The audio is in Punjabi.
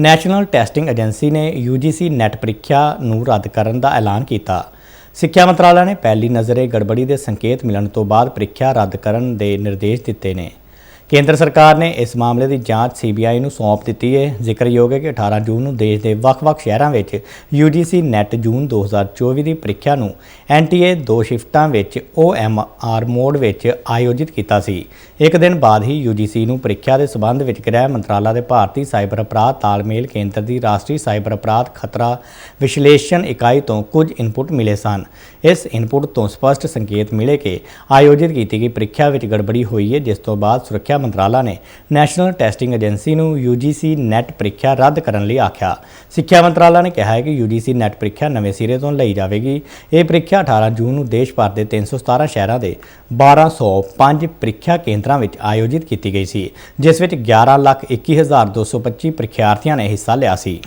ਨੈਸ਼ਨਲ ਟੈਸਟਿੰਗ ਏਜੰਸੀ ਨੇ UGC ਨੈਟ ਪ੍ਰੀਖਿਆ ਨੂੰ ਰੱਦ ਕਰਨ ਦਾ ਐਲਾਨ ਕੀਤਾ। ਸਿੱਖਿਆ ਮੰਤਰਾਲਾ ਨੇ ਪਹਿਲੀ ਨਜ਼ਰੇ ਗੜਬੜੀ ਦੇ ਸੰਕੇਤ ਮਿਲਣ ਤੋਂ ਬਾਅਦ ਪ੍ਰੀਖਿਆ ਰੱਦ ਕਰਨ ਦੇ ਨਿਰਦੇਸ਼ ਦਿੱਤੇ ਨੇ। ਕੇਂਦਰ ਸਰਕਾਰ ਨੇ ਇਸ ਮਾਮਲੇ ਦੀ ਜਾਂਚ ਸੀਬੀਆਈ ਨੂੰ ਸੌਂਪ ਦਿੱਤੀ ਹੈ। ਜ਼ਿਕਰਯੋਗ ਹੈ ਕਿ 18 ਜੂਨ ਨੂੰ ਦੇਸ਼ ਦੇ ਵੱਖ-ਵੱਖ ਸ਼ਹਿਰਾਂ ਵਿੱਚ UGC ਨੈਟ ਜੂਨ 2024 ਦੀ ਪ੍ਰੀਖਿਆ ਨੂੰ NTA ਦੋ ਸ਼ਿਫਟਾਂ ਵਿੱਚ OMR ਮੋਡ ਵਿੱਚ ਆਯੋਜਿਤ ਕੀਤਾ ਸੀ। ਇੱਕ ਦਿਨ ਬਾਅਦ ਹੀ UGC ਨੂੰ ਪ੍ਰੀਖਿਆ ਦੇ ਸਬੰਧ ਵਿੱਚ ਗ੍ਰਹਿ ਮੰਤਰਾਲਾ ਦੇ ਭਾਰਤੀ ਸਾਈਬਰ ਅਪਰਾਧ ਤਾਲਮੇਲ ਕੇਂਦਰ ਦੀ ਰਾਸ਼ਟਰੀ ਸਾਈਬਰ ਅਪਰਾਧ ਖਤਰਾ ਵਿਸ਼ਲੇਸ਼ਣ ਇਕਾਈ ਤੋਂ ਕੁਝ ਇਨਪੁਟ ਮਿਲੇ ਸਨ। ਇਸ ਇਨਪੁਟ ਤੋਂ ਸਪਸ਼ਟ ਸੰਕੇਤ ਮਿਲੇ ਕਿ ਆਯੋਜਿਤ ਕੀਤੀ ਗਈ ਪ੍ਰੀਖਿਆ ਵਿੱਚ ਗੜਬੜੀ ਹੋਈ ਹੈ, ਜਿਸ ਤੋਂ ਬਾਅਦ ਸੁਰੱਖਿਆ ਮੰਤਰਾਲਾ ਨੇ ਨੈਸ਼ਨਲ ਟੈਸਟਿੰਗ ਏਜੰਸੀ ਨੂੰ UGC ਨੈਟ ਪ੍ਰੀਖਿਆ ਰੱਦ ਕਰਨ ਲਈ ਆਖਿਆ। ਸਿੱਖਿਆ ਮੰਤਰਾਲਾ ਨੇ ਕਿਹਾ ਹੈ ਕਿ UGC ਨੈਟ ਪ੍ਰੀਖਿਆ ਨਵੇਂ ਸਿਰੇ ਤੋਂ ਲਈ ਜਾਵੇਗੀ। ਇਹ ਪ੍ਰੀਖਿਆ 18 ਜੂਨ ਨੂੰ ਦੇਸ਼ ਭਰ ਦੇ 317 ਸ਼ਹਿਰਾਂ ਦੇ 1205 ਪ੍ਰੀਖਿਆ ਕੇਂਦਰਾਂ ਵਿੱਚ ਆਯੋਜਿਤ ਕੀਤੀ ਗਈ ਸੀ ਜਿਸ ਵਿੱਚ 11,21,225 ਪ੍ਰੀਖਿਆਰਥੀਆਂ ਨੇ ਹਿੱਸਾ ਲਿਆ ਸੀ।